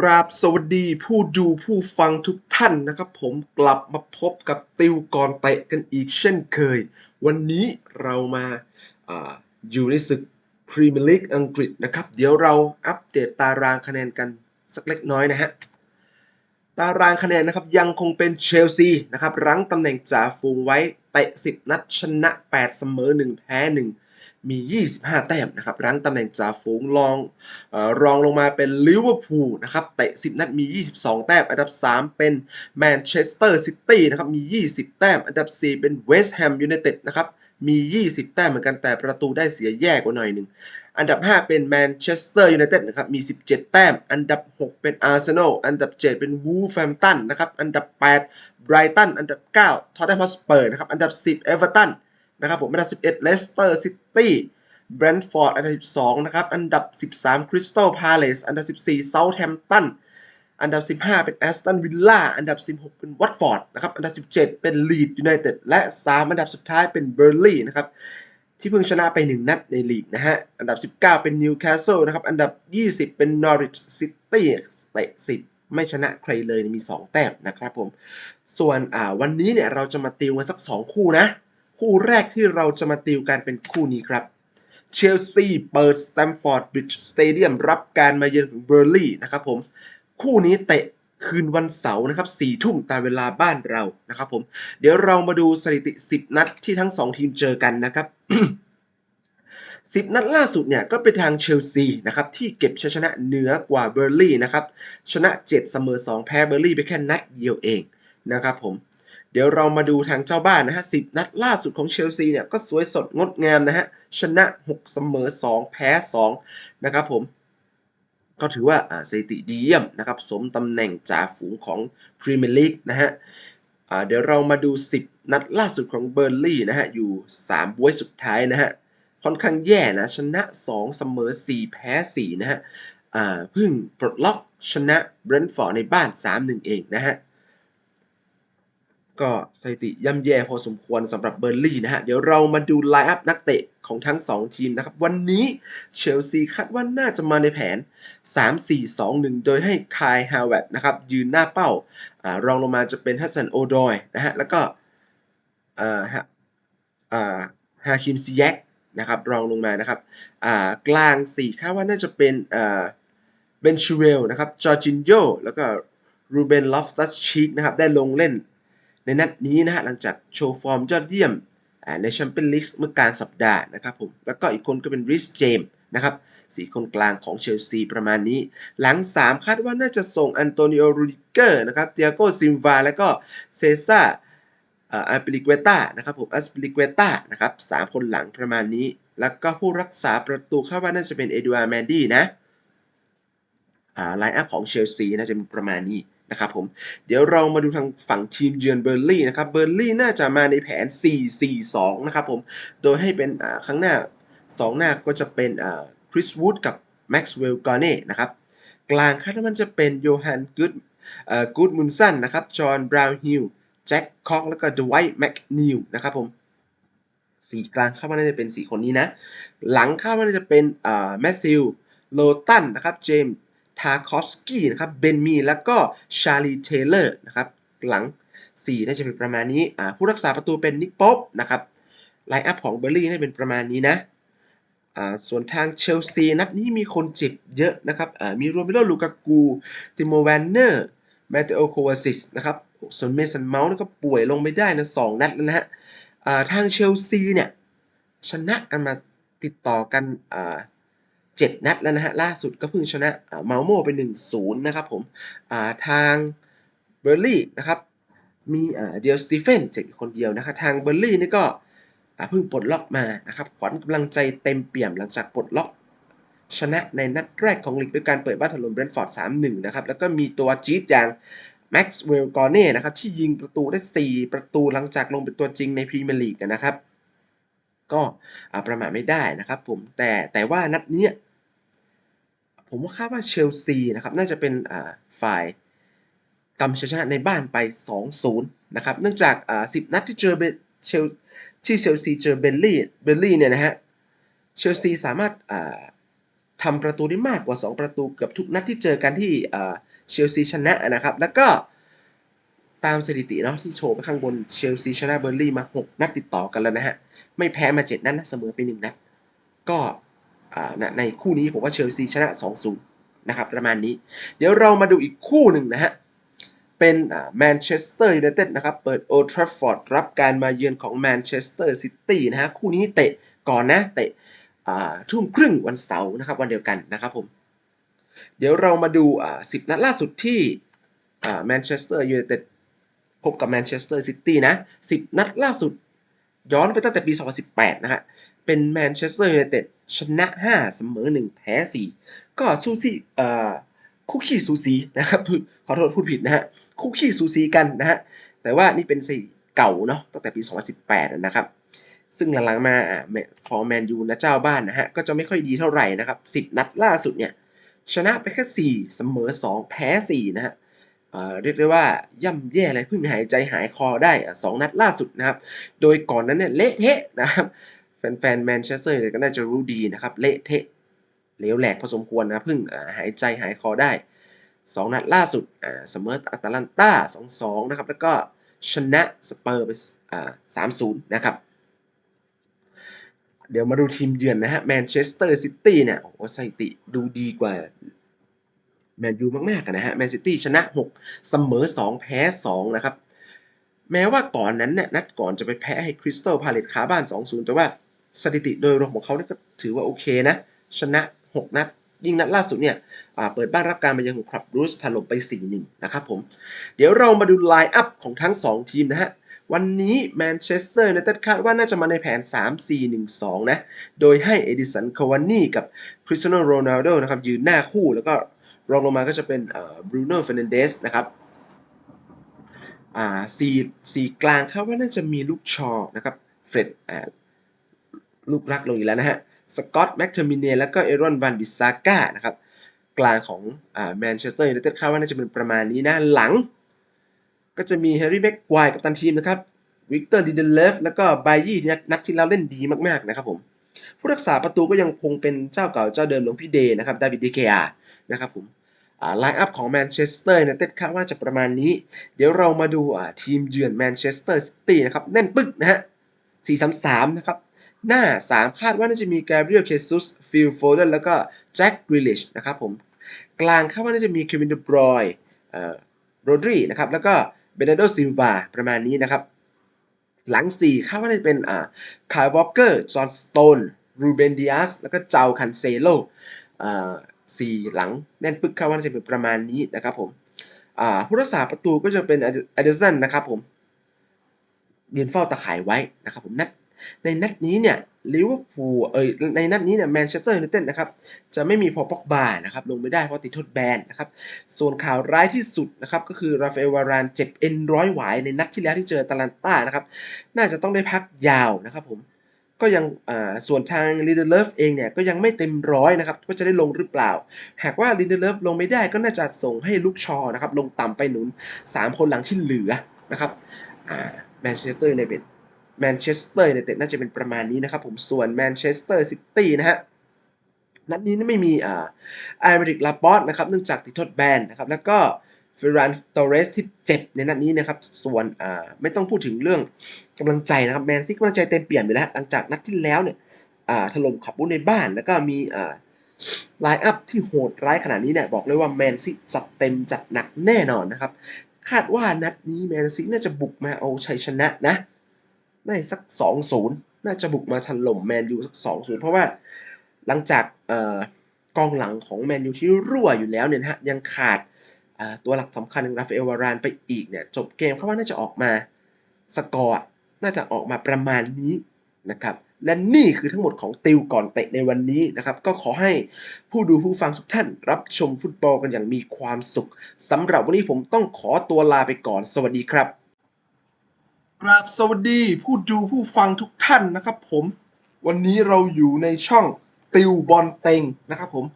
กราบสวัสดีผู้ดูผู้ฟังทุกท่านนะครับผมกลับมาพบกับติวก่อนเตะกันอีกเช่นเคย วันนี้เรามาอาอยู่ในศึกพรีเมียร์ลีกอังกฤษนะครับ เดี๋ยวเราอัปเดตตารางคะแนนกันสักเล็กน้อยนะฮะ ตารางคะแนนนะครับยังคงเป็นเชลซีนะครับรั้งตำแหน่งจ่าฝูงไว้เตะ 10 นัดชนะ 8 เสมอ 1 แพ้ 1 มี 25 แต้มนะครับรั้งตำแหน่งจ่าฝูงรองออรองลงมาเป็นลิเวอร์พูลนะครับเตะ 10 นัดมี 22 แต้ม อันดับ 3 เป็นแมนเชสเตอร์ซิตี้นะครับมี 20 แต้ม อันดับ 4 เป็นเวสต์แฮมยูไนเต็ดนะครับมี 20 แต้มเหมือนกันแต่ประตูได้เสียแย่กว่าหน่อยหนึ่ง อันดับ 5 เป็นแมนเชสเตอร์ยูไนเต็ดนะครับ มี 17 แต้ม อันดับ 6 เป็นอาร์เซนอล อันดับ 7 เป็นวูฟแฮมตันนะครับ อันดับ 8 ไบรตัน อันดับ 9 ทอตแนมฮอสเปอร์นะครับ อันดับ 10 เอเวอร์ตัน นะครับผมอันดับ 11เลสเตอร์ซิตี้แบรนท์ฟอร์ดอันดับ 12 นะครับ อันดับ 13คริสตัลพาเลสอันดับ 14เซาท์แฮมป์ตันอันดับ 15 เป็นแอสตันวิลล่าอันดับ 16 เป็นวัตฟอร์ดนะครับอันดับ 17 เป็นลีดยูไนเต็ดและ 3 อันดับสุดท้ายเป็นเบอร์ลีนะครับที่เพิ่งชนะไป 1 นัดในลีกนะฮะ อันดับ 19 เป็นนิวคาสเซิลนะครับ อันดับ 20 เป็นนอริ c ซิตี้เตะ10 ไม่ชนะใครเลยมี 2 แต้มนะครับผม ส่วนอ่าวันนี้เนี่ยเราจะมาติวกันสัก 2 คู่นะ คู่แรกที่เราจะมาติวกันเป็นคู่นี้ครับเชลซีเปิดสแตมฟอร์ดบริดจ์สเตเดียมรับการมาเยือนของเบอร์ลี่นะครับผม คู่นี้เตะคืนวันเสาร์นะครับ4ทุ่มตามเวลาบ้านเรานะครับผม เดี๋ยวเรามาดูสถิติ 10 นัดที่ทั้ง 2 ทีมเจอกันนะครับ 10 นัดล่าสุดเนี่ย ก็เป็นทางเชลซีนะครับ ที่เก็บชัยชนะเหนือกว่าเบอร์ลี่นะครับ ชนะ 7 เสมอ 2 แพ้เบอร์ลี่ไปแค่นัดเดียวเองนะครับผม เดี๋ยวเรามาดูทางเจ้าบ้านนะฮะ10นัดล่าสุดของเชลซีเนี่ยก็สวยสดงดงามนะฮะชนะ 6 เสมอ 2 แพ้ 2 นะครับผม ก็ถือว่าสถิติดีเยี่ยมนะครับสมตำแหน่งจ่าฝูงของพรีเมียร์ลีกนะฮะเดี๋ยวเรามาดู 10 นัดล่าสุดของเบอร์ลี่นะฮะอยู่ 3บวยสุดท้ายนะฮะค่อนข้างแย่นะชนะ 2 เสมอ 4 แพ้ 4 นะฮะเพิ่งปลดล็อกชนะเบรนท์ฟอร์ดในบ้าน 3-1 เองนะฮะ ก็สถิติย่ำแย่พอสมควรสำหรับเบอร์ลี่นะฮะ เดี๋ยวเรามาดูไลน์อัพนักเตะของทั้ง 2 ทีมนะครับ วันนี้เชลซีคาดว่าน่าจะมาในแผน 3-4-2-1 โดยให้คายฮาวเวตนะครับ ยืนหน้าเป้าอารองลงมาจะเป็นฮัสซันโอดอยนะฮะ แล้วก็ฮาฮาคิมซิแยกนะครับ รองลงมานะครับกลาง 4 คาดว่าน่าจะเป็นเบนชูเวลนะครับจอร์จินโยแล้วก็รูเบนลอฟตัสชีกนะครับ ได้ลงเล่น ในนัดนี้นะฮะหลังจากโชว์ฟอร์มยอดเยี่ยมในแชมเปี้ยนลีกเมื่อกลางสัปดาห์นะครับผม แล้วก็อีกคนก็เป็นริสเจมนะครับสี่คนกลางของเชลซีประมาณนี้ หลัง 3 คาดว่าน่าจะส่งอันโตนิโอรูดิเกอร์นะครับเตียโกซิมวา แล้วก็เซซ่าอาปิลิเกต้านะครับผมอัสปิลิเกต้านะครับสามคนหลังประมาณนี้ แล้วก็ผู้รักษาประตูคาดว่าน่าจะเป็นเอดูอาร์แมนดี้นะ ไลน์อัพของเชลซีน่าจะประมาณนี้นะครับผม เดี๋ยวเรามาดูทางฝั่งทีมเยือนเบอร์ลี่นะครับ เบอร์ลี่น่าจะมาในแผน 4-4-2 นะครับผม โดยให้เป็นอ่าข้างหน้า 2 หน้าก็จะเป็นคริสวูดกับแม็กซ์เวลล์กอเน่นะครับ กลางคาดว่ามันจะเป็นโยฮันกูดกูดมุนสันนะครับ จอห์นบราวน์ฮิลแจ็คคอกแล้วก็ดไวท์แม็กนิวนะครับผมสีกลางคาดว่าน่าจะเป็น 4 คนนี้นะ หลังคาดว่าน่าจะเป็นแมทธิวโลตันนะครับ เจมส์ ทาคอฟสกี้นะครับเบนมีแล้วก็ชาลีเทเลอร์นะครับหลัง 4 น่าจะเป็นประมาณนี้อ่าผู้รักษาประตูเป็นนิกป๊อปนะครับไลน์อัพของเบอร์ลี่น่าจะเป็นประมาณนี้นะอ่าส่วนทางเชลซีนัดนี้มีคนเจ็บเยอะนะครับอ่ามีโรเมโรลูกากูติโมแวนเนอร์แมตเตโอโควาซิสนะครับส่วนเมสันเมาส์ก็ป่วยลงไม่ได้นะสองนัดแล้วนะฮะอ่าทางเชลซีเนี่ยชนะกันมาติดต่อกัน อ่าเจ็ดนัดแล้วนะฮะล่าสุดก็เพิ่งชนะเมาโมไป 1-0 นะครับผมทางเบอร์ลี่นะครับมีเดียลสตีเฟนเจ็บคนเดียวนะครับทางเบอร์ลี่นี่ก็เพิ่งปลดล็อกมานะครับขวัญกำลังใจเต็มเปี่ยมหลังจากปลดล็อกชนะในนัดแรกของลีกด้วยการเปิดบ้านถล่มเบรนท์ฟอร์ด 3-1 นะครับ แล้วก็มีตัวจี๊ดอย่างแม็กซ์เวลกอร์เน่นะครับ ที่ยิงประตูได้ 4 ประตูหลังจากลงเป็นตัวจริงในพรีเมียร์ลีกนะครับ ก็ประมาทไม่ได้นะครับผมแต่แต่ว่านัดเนี้ย ผมว่าคาดว่าเชลซีนะครับน่าจะเป็นฝ่ายกำชัยชนะในบ้านไป 2-0 นะครับ เนื่องจาก 10 นัดที่เจอเบเชลที่เชลซีเจอเบลลี่ เบลลี่เนี่ยนะฮะ เชลซีสามารถทำประตูได้มากกว่า 2 ประตูเกือบทุกนัดที่เจอกันที่เชลซีชนะนะครับ แล้วก็ตามสถิติเนาะที่โชว์ไปข้างบนเชลซีชนะเบอร์ลี่มา 6 นัดติดต่อกันแล้วนะฮะ ไม่แพ้มา 7 นัดนะเสมอไป 1 นัด ก็ ในคู่นี้ผมว่าเชลซีชนะ 2-0 นะครับประมาณนี้ เดี๋ยวเรามาดูอีกคู่หนึ่งนะฮะ เป็นแมนเชสเตอร์ยูไนเต็ดนะครับ เปิดโอทราฟอร์ดรับการมาเยือนของแมนเชสเตอร์ซิตี้นะฮะ คู่นี้เตะก่อนนะ เตะทุ่มครึ่งวันเสาร์นะครับวันเดียวกันนะครับผม เดี๋ยวเรามาดูอ่า10นัดล่าสุดที่แมนเชสเตอร์ยูไนเต็ดพบกับแมนเชสเตอร์ซิตี้นะ10นัดล่าสุดย้อนไปตั้งแต่ปี 2018 นะฮะ เป็นแมนเชสเตอร์ยูไนเต็ดชนะ 5 เสมอ 1 แพ้ 4 ก็สู้ซี่อ่าคู่ขี้สูสีนะครับขอโทษพูดผิดนะฮะคู่ขี้สูสีกันนะฮะแต่ว่านี่เป็นสีเก่าเนาะตั้งแต่ปี 2018 นะครับ ซึ่งหลังๆมาอ่าพอแมนยูนะเจ้าบ้านนะฮะก็จะไม่ค่อยดีเท่าไหร่นะครับ 10 นัดล่าสุดเนี่ยชนะไปแค่ 4 เสมอ 2 แพ้ 4 นะฮะเรียกได้ว่าย่ำแย่เลยเพิ่งหายใจหายคอได้สองนัดล่าสุดนะครับ โดยก่อนนั้นเนี่ยเละเทะนะครับ แฟนๆแมนเชสเตอร์เลยก็น่าจะรู้ดีนะครับ เละเทะเหลวแหลกพอสมควรนะเพิ่งหายใจหายคอได้ 2 นัดล่าสุดเสมออัตแลนตา2-2 นะครับ แล้วก็ชนะสเปอร์ไป3-0นย์นะครับ เดี๋ยวมาดูทีมเยือนนะฮะแมนเชสเตอร์ซิตี้เนี่ย โอ้สถิติดูดีกว่าแมนยูมากๆนะฮะแมนซิตี้ชนะ 6 เสมอ 2 แพ้ 2 นะครับ แม้ว่าก่อนนั้นเนี่ยนัดก่อนจะไปแพ้ให้คริสตัลพาเลตขาบ้าน 2-0 แต่ว่า สถิติโดยรวมของเขาเนี่ยก็ถือว่าโอเคนะ ชนะ 6 นัด ยิ่งนัดล่าสุดเนี่ยเปิดบ้านรับการมาเยือนของคลับรูสถล่มไป 4-1 นะครับผม เดี๋ยวเรามาดูไลน์อัพของทั้ง 2 ทีมนะฮะวันนี้แมนเชสเตอร์ยูไนเต็ดคาดว่าน่าจะมาในแผน 3-4-1-2 นะ โดยให้เอดิสันคาวานี่กับคริสเตียโนโรนัลโดนะครับยืนหน้าคู่แล้วก็รองลงมาก็จะเป็นบรูโน่เฟรนันเดสนะครับอ่าสี่สี่กลางคาดว่าน่าจะมีลูกชอนะครับเฟร็ด ลูกรักลงอีกแล้วนะฮะ สกอตแม็กเทอร์มินเนแล้วก็เอรอนวันบิซาก้านะครับ กลางของแมนเชสเตอร์ยูไนเต็ดคาดว่าน่าจะเป็นประมาณนี้นะ หลัง ก็จะมีแฮร์รี่แม็กควายกับตันทีมนะครับ วิกเตอร์ดิเดเลฟแล้วก็ไบยี่นัดที่แล้วเล่นดีมากๆนะครับผม ผู้รักษาประตูก็ยังคงเป็นเจ้าเก่าเจ้าเดิมหลวงพี่เดย์นะครับดาวิดดีเกียนะครับผมไลน์อัพของแมนเชสเตอร์ยูไนเต็ดคาดว่าจะประมาณนี้ เดี๋ยวเรามาดูทีมเยือนแมนเชสเตอร์ซิตี้นะครับแน่นปึ๊กนะฮะ4-3-3 นะครับ หน้า 3 คาดว่าน่าจะมีแกเบรียลเคซุสฟิลโฟเดนแล้วก็แจ็คกริลิชนะครับผมกลางคาดว่าน่าจะมีเควินเดบรอยโรดรีนะครับแล้วก็เบเนโดซิลวาประมาณนี้นะครับ หลัง 4 คาดว่าน่าจะเป็นอ่าคายวอลเกอร์จอห์นสโตนรูเบนดิอาสแล้วก็เจ้าคันเซโลสี่หลังแน่นปึกคาดว่าจะเป็นประมาณนี้นะครับผมผู้รักษาประตูก็จะเป็นอเดสันนะครับผมยืนเฝ้าตะข่ายไว้นะครับผมนัด ในนัดนี้เนี่ยลิเวอร์พูลเอ้ยในนัดนี้เนี่ยแมนเชสเตอร์ยูไนเต็ดนะครับจะไม่มีพอป็อกบานะครับลงไม่ได้เพราะติดโทษแบนนะครับส่วนข่าวร้ายที่สุดนะครับก็คือราฟาเอลวารานเจ็บเอ็นร้อยหวายในนัดที่แล้วที่เจอตาลันต้านะครับน่าจะต้องได้พักยาวนะครับผมก็ยังส่วนทางลีเดเลฟเองเนี่ยก็ยังไม่เต็มร้อยนะครับว่าจะได้ลงหรือเปล่า หากว่าลีเดเลฟลงไม่ได้ก็น่าจะส่งให้ลูกชอนะครับลงต่ำไปหนุน 3 คนหลังที่เหลือนะครับแมนเชสเตอร์ยูไนเต็ด แมนเชสเตอร์ยูไนเต็ดน่าจะเป็นประมาณนี้นะครับผมส่วนแมนเชสเตอร์ซิตี้นะฮะนัดนี้ไม่มีอ่าไอเมริกลาปอสนะครับเนื่องจากติดโทษแบนนะครับแล้วก็เฟรนตอเรสที่เจ็บในนัดนี้นะครับส่วนอ่าไม่ต้องพูดถึงเรื่องกำลังใจนะครับแมนซิกกำลังใจเต็มเปี่ยมไปแล้วหลังจากนัดที่แล้วเนี่ยอ่าถล่มขับบุญในบ้านแล้วก็มีอ่าไลน์อัพที่โหดร้ายขนาดนี้เนี่ยบอกเลยว่าแมนซิจัดเต็มจัดหนักแน่นอนนะครับ คาดว่านัดนี้แมนซิน่าจะบุกมาเอาชัยชนะนะ ได้สัก 2-0 น่าจะบุกมาถล่มแมนยูสัก 2-0 เพราะว่าหลังจากกองหลังของแมนยูที่รั่วอยู่แล้วเนี่ยฮะยังขาดตัวหลักสำคัญอย่างราฟเอลวารานไปอีกเนี่ยจบเกมเขาว่าน่าจะออกมาสกอร์น่าจะออกมาประมาณนี้นะครับและนี่คือทั้งหมดของติวก่อนเตะในวันนี้นะครับ ก็ขอให้ผู้ดูผู้ฟังทุกท่านรับชมฟุตบอลกันอย่างมีความสุขสำหรับวันนี้ผมต้องขอตัวลาไปก่อนสวัสดีครับ กราบสวัสดีผู้ดูผู้ฟังทุกท่านนะครับผม วันนี้เราอยู่ในช่องติวบอลเต็งนะครับผม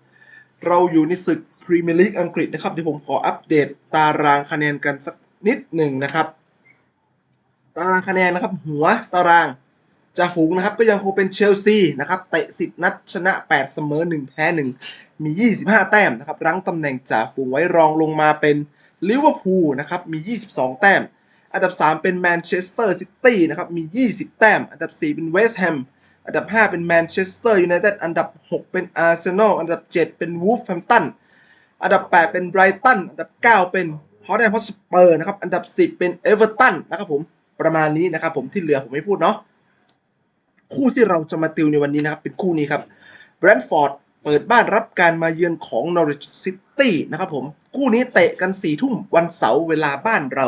เราอยู่ในศึกพรีเมียร์ลีกอังกฤษนะครับ เดี๋ยวผมขออัปเดตตารางคะแนนกันสักนิดหนึ่งนะครับ ตารางคะแนนนะครับ หัวตารางจ่าฝูงนะครับก็ยังคงเป็นเชลซีนะครับเตะ 10 นัดชนะ 8 เสมอ 1 แพ้ 1 มี 25 แต้มนะครับรั้งตำแหน่งจ่าฝูงไว้รองลงมาเป็นลิเวอร์พูลนะครับมี 22 แต้ม อันดับ 3 เป็นแมนเชสเตอร์ซิตี้นะครับมี 20 แต้ม อันดับ 4 เป็นเวสต์แฮมอันดับ 5 เป็นแมนเชสเตอร์ยูไนเต็ดอันดับ 6 เป็นอาร์เซนอลอันดับ 7 เป็นวูฟแฮมตันอันดับ 8 เป็นไบรตันอันดับ 9 เป็นฮอตแอนด์ฮอตสเปอร์นะครับอันดับ 10 เป็นเอเวอร์ตันนะครับผมประมาณนี้นะครับผมที่เหลือผมไม่พูดเนาะคู่ที่เราจะมาติวในวันนี้นะครับเป็นคู่นี้ครับแบรนท์ฟอร์ด เปิดบ้านรับการมาเยือนของ Norwich City นะครับผมคู่นี้เตะกัน4ทุ่มวันเสาร์เวลาบ้านเรา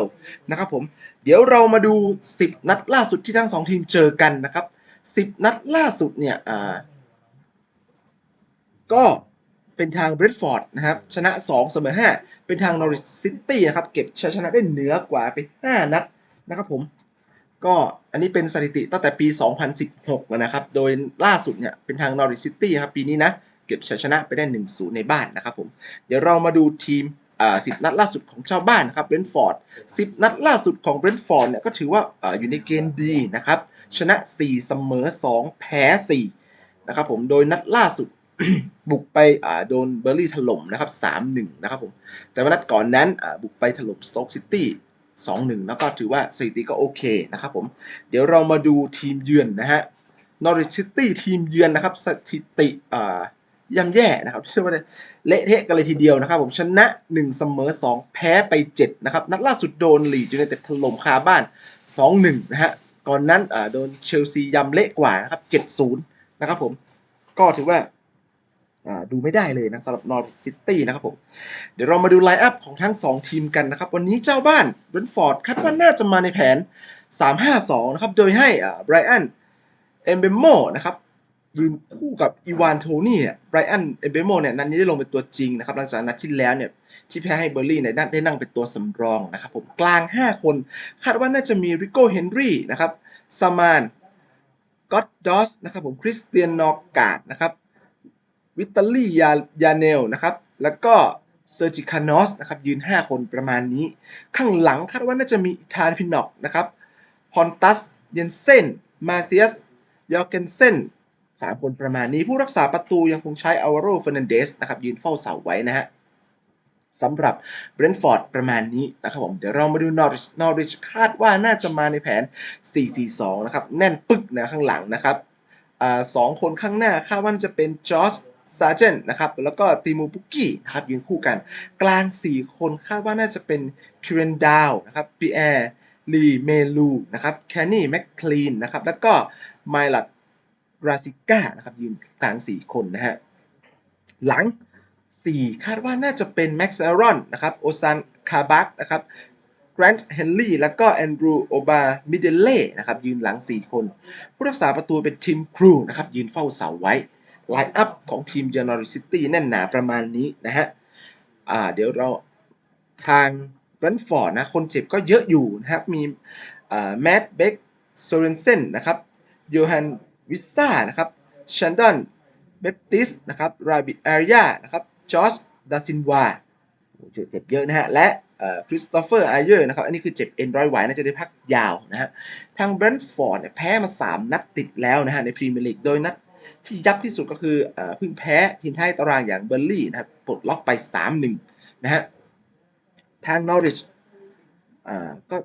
นะครับผมเดี๋ยวเรามาดู 10 นัดล่าสุดที่ทั้งสองทีมเจอกันนะครับ 10 นัดล่าสุดเนี่ยอ่าก็เป็นทางเบรดฟอร์ดนะครับชนะ 2 เสมอ 5 เป็นทาง Norwich City นะครับเก็บชัยชนะได้เหนือกว่าไป 5 นัดนะครับผมก็อันนี้เป็นสถิติตั้งแต่ปี 2016 นะครับ โดยล่าสุดเนี่ยเป็นทาง Norwich City ครับปีนี้นะ ก็บชัยชนะไปได้1-0ในบ้านนะครับผมเดี๋ยวเรามาดูทีมอ่า10นัดล่าสุดของเจ้าบ้านนะครับเบรนท์ฟอร์ด10นัดล่าสุดของเบรนท์ฟอร์ดเนี่ยก็ถือว่าออยู่ในเกณฑ์ดีนะครับ ชนะ 4 เสมอ 2 แพ้ 4 นะครับผมโดยนัดล่าสุดบุกไปโดนเบอร์ลี่ถล่มนะครับ 3-1 นะครับผม แต่ว่านัดก่อนนั้นบุกไปถล่มสโต๊กซิตี้ 2-1 แล้วก็ถือว่าสถิติก็โอเคนะครับผม เดี๋ยวเรามาดูทีมเยือนนะฮะ Norwich City ทีมเยือนนะครับสถิติ ย่ำแย่นะครับเรียกว่าเละเทะกันเลยทีเดียวนะครับ ผมชนะ 1 เสมอ 2 แพ้ไป 7 นะครับ นัดล่าสุดโดนลีดยูไนเต็ดถล่มคาบ้าน 2-1 นะฮะก่อนนั้นโดนเชลซียำเละกว่านะครับ 7-0 นะครับผมก็ถือว่าดูไม่ได้เลยนะสำหรับนอร์ i ซิตี้นะครับผม เดี๋ยวเรามาดูไลน์อัพของทั้ง 2 ทีมกันนะครับ วันนี้เจ้าบ้านเบนฟอร์ดคาดว่าน่าจะมาในแผน 3-5-2 นะครับ โดยให้ไบรอันเอมเบโมนะครับ ยืนคู่กับอีวานโทนี่เนี่ยไบรอันเอเบโมเนี่ยนัดนี้ได้ลงเป็นตัวจริงนะครับหลังจากนัดที่แล้วเนี่ยที่แพ้ให้เบอร์ลี่เนี่ยได้นั่งเป็นตัวสำรองนะครับผมกลาง 5 คน คาดว่าน่าจะมีริโก้เฮนรี่นะครับซามานก็ตดอสนะครับผมคริสเตียนนอกกาดนะครับวิตาลียายาเนลนะครับแล้วก็เซอร์จิคานอสนะครับยืน 5 คนประมาณนี้ ข้างหลังคาดว่าน่าจะมีทานพินอกนะครับพอนตัสเยนเซนมาเธียสยอร์เกนเซน สามคนประมาณนี้ผู้รักษาประตูยังคงใช้อาวาโรเฟอร์นันเดสนะครับยืนเฝ้าเสาไว้นะฮะสำหรับเบรนท์ฟอร์ดประมาณนี้นะครับผม เดี๋ยวเรามาดูนอริชนอริชคาดว่าน่าจะมาในแผน 4-4-2 นะครับ แน่นปึกนะข้างหลังนะครับอสองคนข้างหน้าคาดว่าจะเป็นจอร์จซาร์เจนนะครับ แล้วก็ติมูปุกกี้นะครับยืนคู่กัน กลาง 4 คนคาดว่าน่าจะเป็นคิเรนดาวนะครับปีแอร์ลีเมลูนะครับแคนนี่แมคคลีนนะครับ แล้วก็ไมลัด ราซิก้านะครับยืนกลาง 4 คนนะฮะ หลัง 4 คาดว่าน่าจะเป็นแม็กซ์อารอนนะครับโอซานคาบักนะครับแกรนท์เฮนรี่แล้วก็แอนดรูโอบามิเดเล่นะครับยืนหลัง 4 คน ผู้รักษาประตูเป็นทีมครูนะครับยืนเฝ้าเสาไว้ไลน์อัพของทีมเยนอริซิตี้แน่นหนาประมาณนี้นะฮะอ่าเดี๋ยวเราทางแบรนท์ฟอร์ดนะคนเจ็บก็เยอะอยู่นะครับ มีแมตต์เบคโซเรนเซนนะครับโยฮัน วิสซ่านะครับชันดอนเบปติสนะครับราบิอาริยานะครับจอร์จดาซินวาเจ็บเยอะนะฮะ และคริสโตเฟอร์ไอเยอร์นะครับ อันนี้คือเจ็บเอ็นร้อยไหวน่าจะได้พักยาวนะฮะ ทางเบรนท์ฟอร์ดเนี่ยแพ้มา 3 นัดติดแล้วนะฮะ ในพรีเมียร์ลีก โดยนัดที่ยับที่สุดก็คือเพิ่งแพ้ทีมท้ายตารางอย่างเบอร์ลี่นะครับปลดล็อกไป 3-1 นะฮะ ทางนอริชก็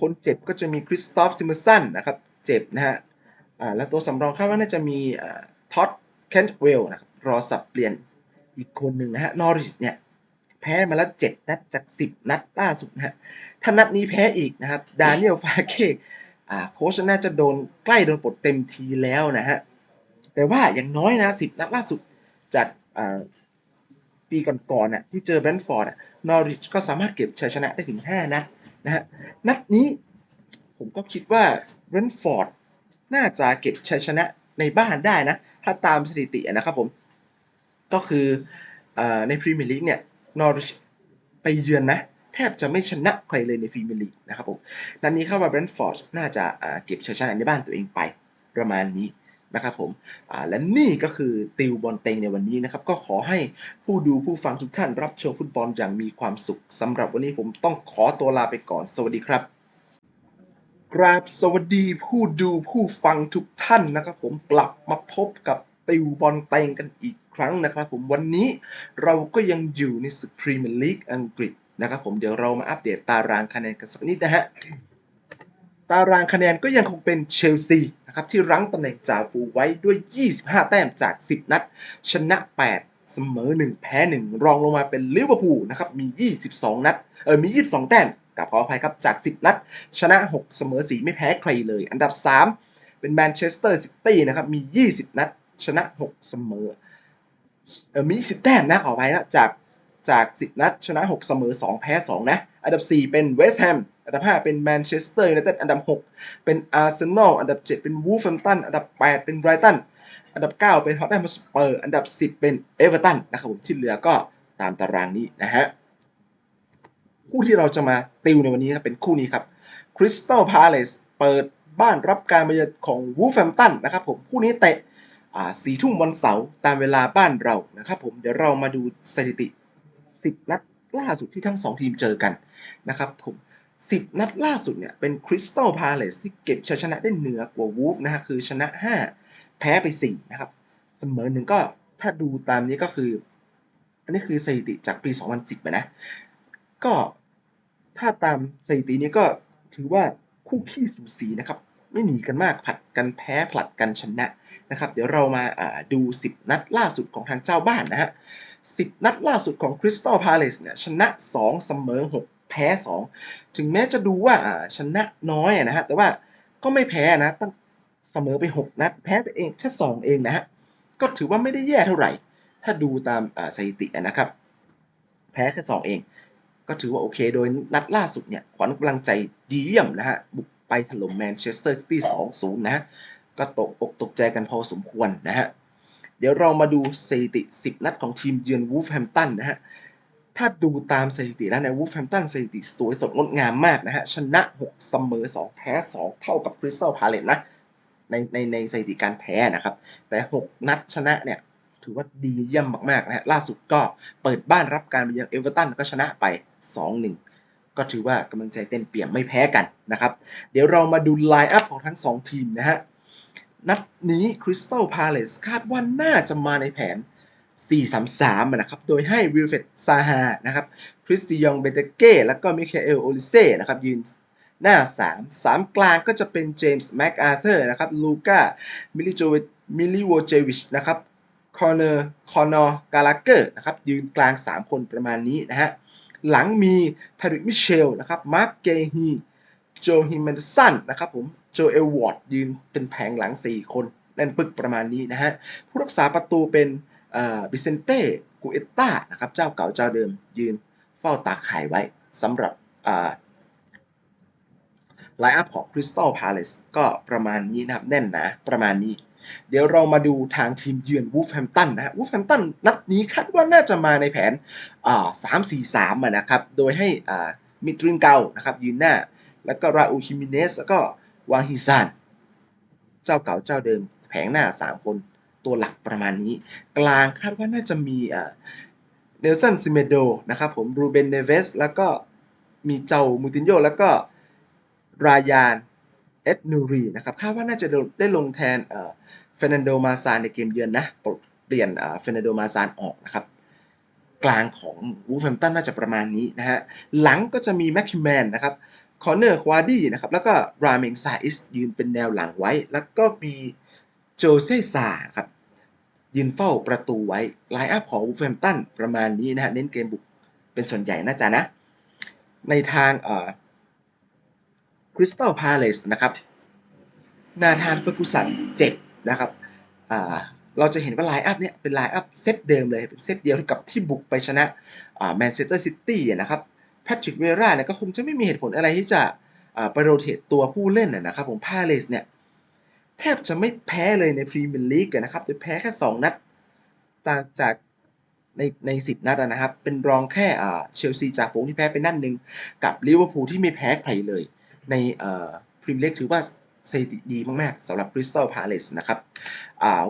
คนเจ็บก็จะมีคริสตอฟซิมเมอร์สันนะครับ เจ็บนะฮะ อ่าแล้วตัวสำรองคาดว่าน่าจะมีท็อดเคนต์เวลนะครับรอสับเปลี่ยนอีกคนหนึ่งนะฮะนอริชเนี่ยแพ้มาแล้ว7นัดจาก 10 นัดล่าสุดนะฮะถ้านัดนี้แพ้อีกนะครับดานิเอลฟาเคอ่าโค้ชน่าจะโดนใกล้โดนปลดเต็มทีแล้วนะฮะแต่ว่าอย่างน้อยนะ 10 นัดล่าสุดจากอ่าปีก่อนๆน่ะที่เจอแบนท์ฟอร์ดนอริชก็สามารถเก็บชัยชนะได้ถึง 5 นัดนะฮะนัดนี้ผมก็คิดว่าแบนท์ฟอร์ด น่าจะเก็บชัยชนะในบ้านได้นะ ถ้าตามสถิตินะครับผม ก็คืออในพรีเมียร์ลีกเนี่ยนอริชไปเยือนนะ แทบจะไม่ชนะใครเลยในพรีเมียร์ลีกนะครับผม นัดนนี้เข้ามาแบรนท์ฟอร์ดน่าจะเก็บชัยชนะในบ้านตัวเองไปประมาณนี้นะครับผมและนี่ก็คือติวบอลเต็งในวันนี้นะครับ ก็ขอให้ผู้ดูผู้ฟังทุกท่านรับชมฟุตบอลอย่างมีความสุขสำหรับวันนี้ผมต้องขอตัวลาไปก่อน สวัสดีครับ กราบสวัสดีผู้ดูผู้ฟังทุกท่านนะครับผมกลับมาพบกับติวบอลเตงกันอีกคครั้งนะครับผมวันนี้เราก็ยังอยู่ในศึกพรีเมียร์ลีกอังกฤษนะครับผมเดี๋ยวเรามาอัปเดตตารางคะแนนกันสักนิดนะฮะตารางคะแนนก็ยังคงเป็นเชลซีนะครับที่รั้งตำแหน่งจ่าฝูงไว้ด้วย 25 แต้มจาก 10 นัด ชนะ 8 เสมอ 1 แพ้ 1 รองลงมาเป็นลิเวอร์พูลนะครับมี 22 นัดเออมี 22 แต้ม กับขออภัยครับจาก 10 นัด ชนะ 6 เสมอ 4 ไม่แพ้ใครเลย อันดับ 3 เป็นแมนเชสเตอร์ซิตี้นะครับ มี 20 นัด ชนะ 6 เสมอเออมี 20 แต้มนะขออภัยนะจากจาก 10 นัด ชนะ 6 เสมอ 2 แพ้ 2 นะ อันดับ 4 เป็นเวสต์แฮม อันดับ 5 เป็นแมนเชสเตอร์ยูไนเต็ด อันดับ 6 เป็นอาร์เซนอล อันดับ 7 เป็นวูฟแฮมตัน อันดับ 8 เป็นไบรตัน อันดับ 9 เป็นฮอตแฮมสเปอร์ อันดับ 10 เป็นเอเวอร์ตันนะครับผม ที่เหลือก็ตามตารางนี้นะฮะ คู่ที่เราจะมาติวในวันนี้ครับเป็นคู่นี้ครับคริสตัลพาเลสเปิดบ้านรับการมาเยือนของวูฟแฮมตันนะครับผมคู่นี้เตะอ่าสี่ทุ่มวันเสาร์ตามเวลาบ้านเรานะครับผมเดี๋ยวเรามาดูสถิติ 10 นัดล่าสุดที่ทั้ง 2 ทีมเจอกันนะครับผม 10 นัดล่าสุดเนี่ยเป็นคริสตัลพาเลสที่เก็บชัยชนะได้เหนือกว่าวูฟนะฮะคือชนะ 5 แพ้ไป 4 นะครับ เสมอหนึ่งก็ถ้าดูตามนี้ก็คือ อันนี้คือสถิติจากปี 2010อะนะก็ ถ้าตามสถิตินี้ก็ถือว่าคู่ขี้สูสีนะครับ ไม่หนีกันมากผลัดกันแพ้ผลัดกันชนะนะครับ เดี๋ยวเรามาาดู 10 นัดล่าสุดของทางเจ้าบ้านนะฮะ10 นัดล่าสุดของ Crystal Palace เนี่ยชนะ 2 เสมอ 6 แพ้ 2 ถึงแม้จะดูว่าาชนะน้อยนะฮะแต่ว่าก็ไม่แพ้นะตั้งเสมอไป 6 นัด แพ้ไปเองแค่ 2 เองนะฮะก็ถือว่าไม่ได้แย่เท่าไหร่ ถ้าดูตามาสถิตินะครับ แพ้แค่ 2 เอง ก็ถือว่าโอเคโดยนัดล่าสุดเนี่ยขวัญกำลังใจดีเยี่ยมนะฮะ บุกไปถล่มแมนเชสเตอร์ซิตี้2-0นะฮะก็ตกอกตกใจกันพอสมควรนะฮะ เดี๋ยวเรามาดูสถิติ 10 นัดของทีมเยือนวูฟแฮมตันนะฮะ ถ้าดูตามสถิติแล้วในวูฟแฮมตันสถิติสวยสดงดงามมากนะฮะ ชนะ 6 เสมอ 2 แพ้ 2 เท่ากับคริสตัลพาเลตนะในในในสถิติการแพ้นะครับ แต่ 6 นัดชนะเนี่ย ถือว่าดีเยี่ยมมากๆนะฮะล่าสุดก็เปิดบ้านรับการมาเยือนเอเวอร์ตันก็ชนะไป 2-1 ก็ถือว่ากำลังใจเต็มเปี่ยมไม่แพ้กันนะครับ เดี๋ยวเรามาดูไลน์อัพของทั้ง 2 ทีมนะฮะ นัดนี้ Crystal Palace คาดว่าน่าจะมาในแผน 4-3-3 นะครับ โดยให้วิลเฟตซาฮานะครับคริสติยองเบเตเก้แล้วก็มิเคเอลโอลิเซ่นะครับยืนหน้า 3 3 กลางก็จะเป็นเจมส์แม็กอาเธอร์นะครับลูก้ามิลิโจมิลิโวเจวิชนะครับ คอร์เนอร์คอนอร์กาลาเกอร์นะครับยืนกลาง 3 คนประมาณนี้นะฮะหลังมีทาริกมิเชลนะครับมาร์คเกฮีโจฮิมเมนสันนะครับผมโจเอลวอร์ดยืนเป็นแผงหลัง 4 คนแน่นปึกประมาณนี้นะฮะผู้รักษาประตูเป็นบิเซนเต้กูเอตตานะครับเจ้าเก่าเจ้าเดิมยืนเฝ้าตาข่ายไว้สำหรับไลน์อัพของ Crystal Palace ก็ประมาณนี้นะครับแน่นนะประมาณนี้ เดี๋ยวเรามาดูทางทีมเยือนวูฟแฮมตันนะฮะวูฟแฮมตันนัดนี้คาดว่าน่าจะมาในแผนสามสี่สามนะครับ โดยให้มิตรินเกานะครับยืนหน้า แล้วก็ราอูฮิมิเนสแล้วก็วางฮิซาน เจ้าเก่าเจ้าเดิมแผงหน้า 3 คนตัวหลักประมาณนี้ กลางคาดว่าน่าจะมีเนลสันซิเมโดนะครับผมรูเบนเนเวสแล้วก็มีเจ้ามูตินโยแล้วก็รายาน เอ็ดนูรีนะครับคาดว่าน่าจะได้ลงแทนเฟนันโดมาซานในเกมเยือนนะเปลี่ยนเฟนันโดมาซานออกนะครับกลางของวูฟแฮมตันน่าจะประมาณนี้นะฮะหลังก็จะมีแม็กคิแมนนะครับคอนเนอร์ควาดี้นะครับแล้วก็ราเมงซาอิสยืนเป็นแนวหลังไว้ แล้วก็มีโจเซซาครับยืนเฝ้าประตูไว้ไลน์อัพของวูฟแฮมตันประมาณนี้นะฮะเน้นเกมบุกเป็นส่วนใหญ่น่าจะนะ ในทางเอ่อ คริสตัลพาเลสนะครับนาธานเฟอร์กูสันเจ็บนะครับเราจะเห็นว่าไลน์อัพเนี่ยเป็นไลน์อัพเซตเดิมเลย เป็นเซตเดียวกับที่บุกไปชนะแมนเชสเตอร์ซิตี้นะครับแพทริกเวราเนี่ยก็คงจะไม่มีเหตุผลอะไรที่จะไปโรเตตตัวผู้เล่นนะครับผมพาเลสเนี่ยแทบจะไม่แพ้เลยในพรีเมียร์ลีกนะครับจะแพ้แค่ 2 นัด ต่างจากในในสินัดนะครับ เป็นรองแค่เชลซีจากฝูงที่แพ้ไปนั่นหนึ่งกับลิเวอร์พูลที่ไม่แพ้ใครเลย ในพรีเมียร์ลีกถือว่าสถิติดีมาก ๆสำหรับคริสตัลพาเลสนะครับ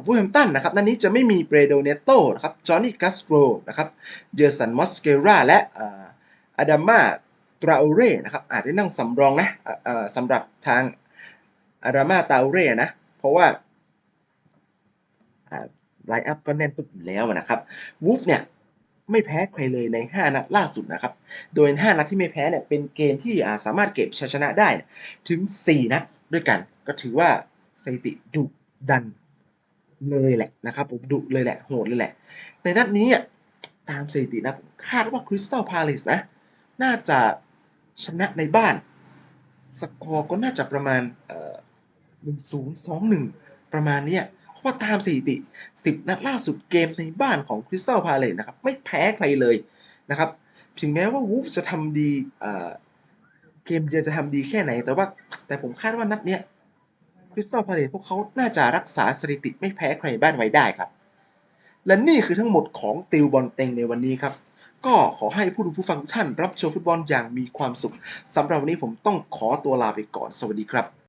วูแฮมตันนะครับนัดนนี้จะไม่มีเบรโดเนโตนะครับจอห์นนี่กัสโตรนะครับเจสันมอสเกราและอาดามาตราโอเร่นะครับอาจจะนั่งสำรองนะสำหรับทางอาดามาตราโอเร่นะ เพราะว่าไลน์อัพก็แน่นตุ๊บอยู่แล้วนะครับวูฟเนี่ย ไม่แพ้ใครเลยใน 5 นัดล่าสุดนะครับ โดย 5 นัดที่ไม่แพ้เนี่ยเป็นเกมที่าสามารถเก็บชัยชนะได้ถึง 4 นัดด้วยกัน ก็ถือว่าสถิติดุดันเลยแหละนะครับผมดุเลยแหละโหดเลยแหละ ในนัดนี้อะตามสถิตินะผมคาดว่าคริสตัลพาเลสนะ น่าจะชนะในบ้าน สกอร์ก็น่าจะประมาณเอ่อหนึ่งศูนย์สองหนึ่งประมาณเนี้ย เพราะว่าตามสถิติ 10 นัดล่าสุดเกมในบ้านของคริสตัลพาเลสนะครับ ไม่แพ้ใครเลยนะครับ ถึงแม้ว่าวูฟจะทำดีเกมเยือนจะทำดีแค่ไหน แต่ว่าแต่ผมคาดว่านัดเนี้ยคริสตัลพาเลสพวกเขาน่าจะรักษาสถิติไม่แพ้ใครบ้านไว้ได้ครับ และนี่คือทั้งหมดของติวบอลเต็งในวันนี้ครับก็ขอให้ผู้ดูผู้ฟังทุกท่านรับชมฟุตบอลอย่างมีความสุขสำหรับวันนี้ผมต้องขอตัวลาไปก่อน สวัสดีครับ